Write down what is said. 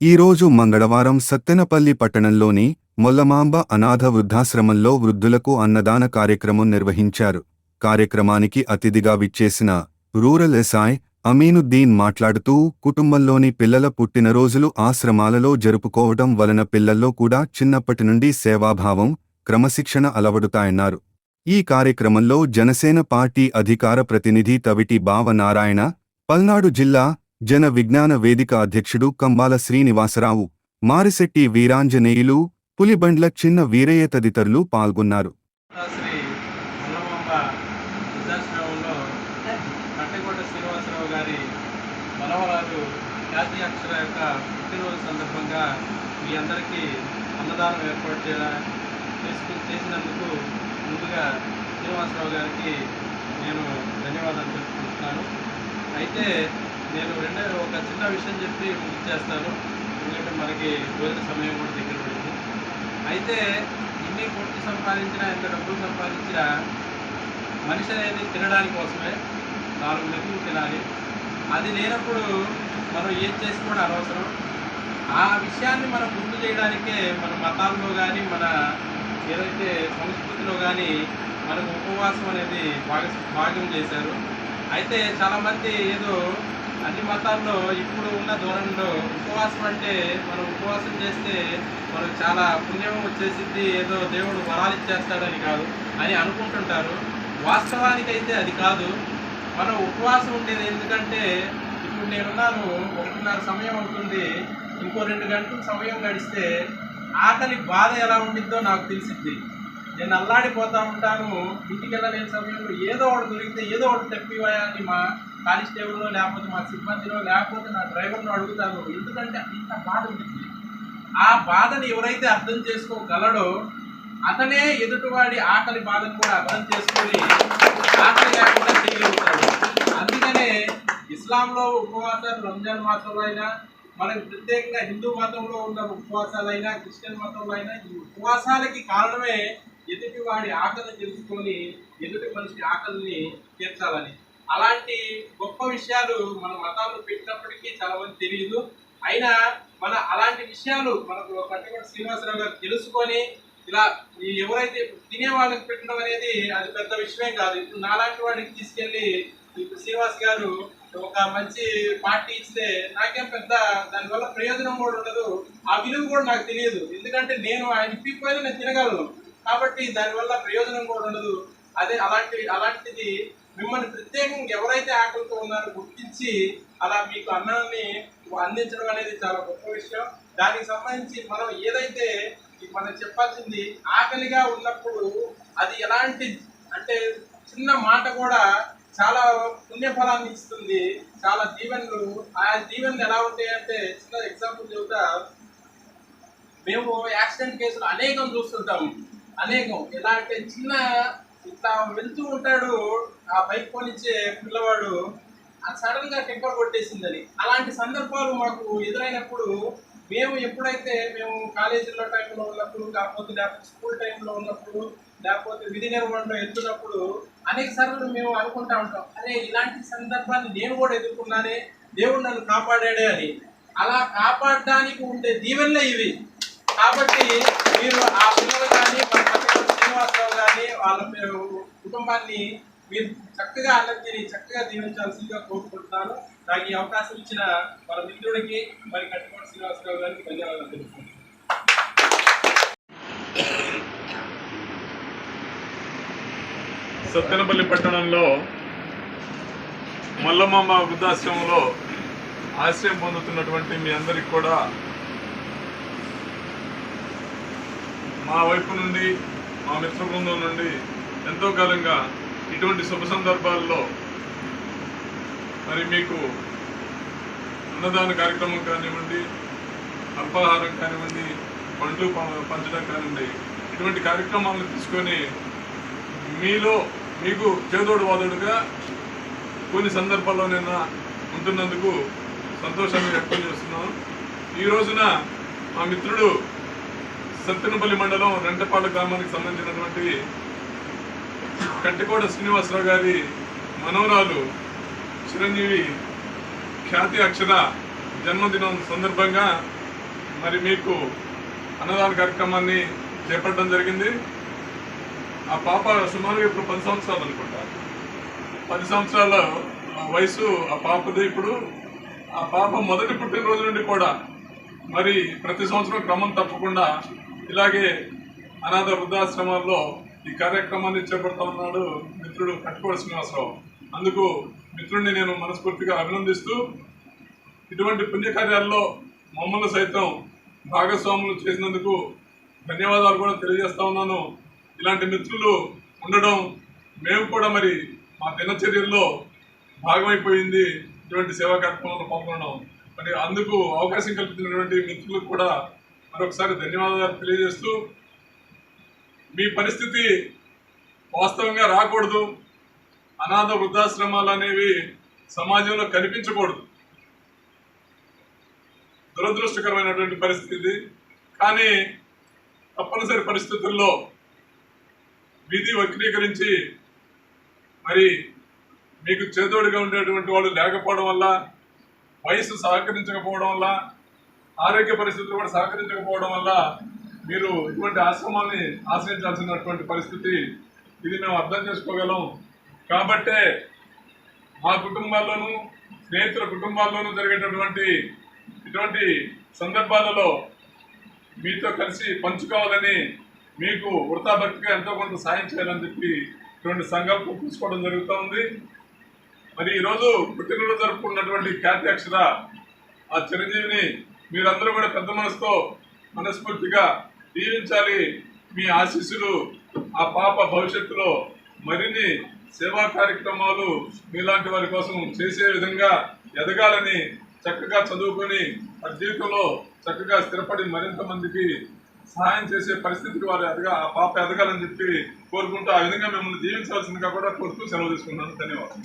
ఈరోజు మంగళవారం సత్తెనపల్లి పట్టణంలోని మొల్లమాంబ అనాథ వృద్ధాశ్రమంలో వృద్ధులకు అన్నదాన కార్యక్రమం నిర్వహించారు. కార్యక్రమానికి అతిథిగా విచ్చేసిన రూరల్ ఎస్ఐ అమీనుద్దీన్ మాట్లాడుతూ కుటుంబంలోని పిల్లల పుట్టినరోజులు ఆశ్రమాలలో జరుపుకోవడం వలన పిల్లల్లో కూడా చిన్నప్పటి నుండి సేవాభావం క్రమశిక్షణ అలవడుతాయన్నారు. ఈ కార్యక్రమంలో జనసేన పార్టీ అధికార ప్రతినిధి తవిటి బావనారాయణ పల్నాడు జిల్లా జన విజ్ఞాన వేదిక అధ్యక్షుడు కంబాల శ్రీనివాసరావు మారిశెట్టి వీరాంజనేయులు పులిబండ్ల చిన్న వీరయ్య తదితరులు పాల్గొన్నారు. సందర్భంగా మీ అందరికీ అన్నదానం ఏర్పాటు చేసినందుకు ముందుగా శ్రీనివాసరావు గారికి నేను ధన్యవాదాలు తెలుపుకుంటున్నాను. అయితే నేను రెండే ఒక చిన్న విషయం చెప్పి చేస్తాను ఎందుకంటే మనకి భోజన సమయం కూడా దగ్గర పడింది అయితే ఇన్ని కోట్లు సంపాదించినా ఎంత డబ్బులు సంపాదించినా మనిషి అనేది తినడానికి కోసమే నాలుగు మెతుకులు తినాలి. అది లేనప్పుడు మనం ఏం చేసి కూడా అనవసరం. ఆ విషయాన్ని మనం గుర్తు చేయడానికే మన మతాల్లో కానీ మన ఏదైతే సంస్కృతిలో కానీ మనకు ఉపవాసం అనేది భాగ భాగం చేశారు. అయితే చాలామంది ఏదో అన్ని మతాల్లో ఇప్పుడు ఉన్న ధోరణిలో ఉపవాసం అంటే మనం ఉపవాసం చేస్తే మనకు చాలా పుణ్యం వచ్చేసింది ఏదో దేవుడు వరాలు ఇచ్చేస్తాడని కాదు అని అనుకుంటుంటారు. వాస్తవానికైతే అది కాదు. మనం ఉపవాసం ఉండేది ఎందుకంటే ఇప్పుడు నేనున్నాను ఒకటిన్నర సమయం అవుతుంది ఇంకో రెండు గంటల సమయం గడిస్తే ఆకలి బాధ ఎలా ఉండిద్దో నాకు తెలిసిద్ది. నేను అల్లాడిపోతా ఉంటాను. ఇంటికి వెళ్ళలేని సమయంలో ఏదో ఒకటి దొరికితే ఏదో ఒకటి తెప్పివయా అని మా కానిస్టేబుల్లో లేకపోతే మా సిబ్బందిలో లేకపోతే నా డ్రైవర్ను అడుగుతాను. ఎందుకంటే ఇంత బాధ ఉంటుంది. ఆ బాధని ఎవరైతే అర్థం చేసుకోగలడో అతనే ఎదుటివాడి ఆకలి బాధను కూడా అర్థం చేసుకొని ఆకలి లేకుండా చేయగలుగుతాడు అందుకనే ఇస్లాంలో ఉపవాసాలు రంజాన్ మాసంలో అయినా మనకు ప్రత్యేకంగా హిందూ మతంలో ఉన్న ఉపవాసాలైనా క్రిస్టియన్ మతంలో అయినా ఈ ఉపవాసాలకి కారణమే ఎదుటి వాడి ఆకలిని తెలుసుకొని ఎదుటి మనిషి ఆకలిని తీర్చాలని. అలాంటి గొప్ప విషయాలు మన మతాలు పెట్టినప్పటికీ చాలా మంది తెలియదు. అయినా మన అలాంటి విషయాలు మనకు కట్టగొట్ట శ్రీనివాసరావు గారు తెలుసుకొని ఇలా ఎవరైతే తినే వాళ్ళకి పెట్టడం అనేది అది పెద్ద విషయమే కాదు. ఇప్పుడు నాలాంటి వాడికి తీసుకెళ్ళి ఇప్పుడు శ్రీనివాస్ గారు ఒక మంచి పార్టీ ఇస్తే నాకేం పెద్ద దానివల్ల ప్రయోజనం కూడా ఉండదు. ఆ విలువ కూడా నాకు తెలియదు. ఎందుకంటే నేను ఆయన ఇప్పిపోయినా నేను తినగలను. కాబట్టి దానివల్ల ప్రయోజనం కూడా ఉండదు. అదే అలాంటి అలాంటిది మిమ్మల్ని ప్రత్యేకంగా ఎవరైతే ఆకలితో ఉన్నారో గుర్తించి అలా మీకు అన్నాన్ని అందించడం అనేది చాలా గొప్ప విషయం. దానికి సంబంధించి మనం ఏదైతే మనం చెప్పాల్సింది ఆకలిగా ఉన్నప్పుడు అది ఎలాంటి అంటే చిన్న మాట కూడా చాలా పుణ్యఫలాన్ని ఇస్తుంది. చాలా దీవెనలు ఆ దీవెనలు ఎలా ఉంటాయంటే చిన్న ఎగ్జాంపుల్ చెబుతా. మేము యాక్సిడెంట్ కేసులు అనేకం చూస్తుంటాము. అనేకం. ఎలా అంటే చిన్న ఇట్లా వెళ్తూ ఉంటాడు ఆ బైక్ పోనిచ్చే పిల్లవాడు సడన్గా టెంపర్ కొట్టేసిందని. అలాంటి సందర్భాలు మాకు ఎదురైనప్పుడు మేము ఎప్పుడైతే మేము కాలేజీలో టైంలో ఉన్నప్పుడు కాకపోతే లేకపోతే స్కూల్ టైంలో ఉన్నప్పుడు లేకపోతే విధి నిర్వహణలో వెళ్తున్నప్పుడు అనేక సార్లు మేము అనుకుంటా ఉంటాం అరే ఇలాంటి సందర్భాన్ని నేను కూడా ఎదుర్కొన్నానే దేవుడు నన్ను కాపాడాడే అని. అలా కాపాడడానికి ఉండే దీవెనలే ఇవి కాబట్టి మీరు ఆ పిల్లలు కానీ మన పక్కన శ్రీనివాసరావు కానీ వాళ్ళ పే- కుటుంబాన్ని మీరు చక్కగా అల్లరి చక్కగా దీవించాల్సిందిగా కోరుకుంటున్నాను. నాకు ఈ అవకాశం ఇచ్చిన మన మిత్రుడికి మరి కట్టుకోటి శ్రీనివాసరావు గారికి ధన్యవాదాలు తెలుపుకుంటున్నాను. సత్తెనపల్లి పట్టణంలో మల్లమ్మ వృద్ధాశ్రమంలో ఆశ్రయం పొందుతున్నటువంటి మీ అందరికి కూడా మా వైపు నుండి మా మిత్ర బృందం నుండి ఎంతో కాలంగా ఇటువంటి శుభ సందర్భాల్లో మరి మీకు అన్నదాన కార్యక్రమం కానివ్వండి అల్పాహారం కానివ్వండి పండ్లు ప- పంచడం కానివ్వండి ఇటువంటి కార్యక్రమాలను తీసుకొని మీలో మీకు చేదోడు వాదోడుగా కొన్ని సందర్భాల్లో నిన్న ఉంటున్నందుకు సంతోషాన్ని వ్యక్తం చేస్తున్నాను. ఈ రోజున మా మిత్రుడు సత్తెనపల్లి మండలం రెంటపాడు గ్రామానికి సంబంధించినటువంటి కంటికోట శ్రీనివాసరావు గారి మనవరాలు చిరంజీవి ఖ్యాతి అక్షర జన్మదినం సందర్భంగా మరి మీకు అన్నదాన కార్యక్రమాన్ని చేపట్టడం జరిగింది. ఆ పాప సుమారుగా ఇప్పుడు పది సంవత్సరాలు అనుకుంటా. పది సంవత్సరాల వయసు ఆ పాపది ఇప్పుడు. ఆ పాప మొదటి పుట్టినరోజు నుండి కూడా మరి ప్రతి సంవత్సరం క్రమం తప్పకుండా ఇలాగే అనాథ వృద్ధాశ్రమాల్లో ఈ కార్యక్రమాన్ని చేపడతా ఉన్నాడు మిత్రుడు కట్టుకోడు శ్రీనివాసరావు. అందుకు మిత్రుడిని నేను మనస్ఫూర్తిగా అభినందిస్తూ ఇటువంటి పుణ్యకార్యాల్లో మమ్మల్ని సైతం భాగస్వాములు చేసినందుకు ధన్యవాదాలు కూడా తెలియజేస్తా ఉన్నాను. ఇలాంటి మిత్రులు ఉండడం మేము కూడా మరి మా దినచర్యల్లో భాగమైపోయింది. ఇటువంటి సేవా కార్యక్రమంలో పాల్గొనడం. మరి అందుకు అవకాశం కల్పించినటువంటి మిత్రులకు కూడా మరొకసారి ధన్యవాదాలు తెలియజేస్తూ మీ పరిస్థితి వాస్తవంగా రాకూడదు. అనాథ వృద్ధాశ్రమాలు అనేవి సమాజంలో కనిపించకూడదు. దురదృష్టకరమైనటువంటి పరిస్థితి ఇది. కానీ తప్పనిసరి పరిస్థితుల్లో విధి వక్రీకరించి మరి మీకు చేదోడుగా ఉండేటువంటి వాళ్ళు లేకపోవడం వల్ల వయసు సహకరించకపోవడం వల్ల ఆరోగ్య పరిస్థితులు కూడా సహకరించకపోవడం వల్ల మీరు ఇటువంటి ఆశ్రమాన్ని ఆశ్రయించాల్సినటువంటి పరిస్థితి ఇది మేము అర్థం చేసుకోగలం. కాబట్టే మా కుటుంబాల్లోనూ స్నేహితుల కుటుంబాల్లోనూ జరిగేటటువంటి ఇటువంటి సందర్భాలలో మీతో కలిసి పంచుకోవాలని మీకు వృతాభక్తిగా ఎంతో కొంత సాయం చేయాలని చెప్పి ఇటువంటి సంకల్పం తీసుకోవడం జరుగుతూ ఉంది. మరి ఈరోజు పుట్టినరోజు జరుపుకున్నటువంటి ఖ్యాతి అక్షర ఆ చిరంజీవిని మీరందరూ కూడా పెద్ద మనసుతో మనస్ఫూర్తిగా దీవించాలి మీ ఆశీస్సులు ఆ పాప భవిష్యత్తులో మరిన్ని సేవా కార్యక్రమాలు మీలాంటి వారి కోసం చేసే విధంగా ఎదగాలని చక్కగా చదువుకొని ఆ జీవితంలో చక్కగా స్థిరపడి మరింత మందికి సహాయం చేసే పరిస్థితికి వారు ఎదగా ఆ పాప ఎదగాలని చెప్పి కోరుకుంటూ ఆ విధంగా మిమ్మల్ని దీవించాల్సిందిగా కూడా కోరుతూ సెలవు తీసుకున్నాను ధన్యవాదాలు.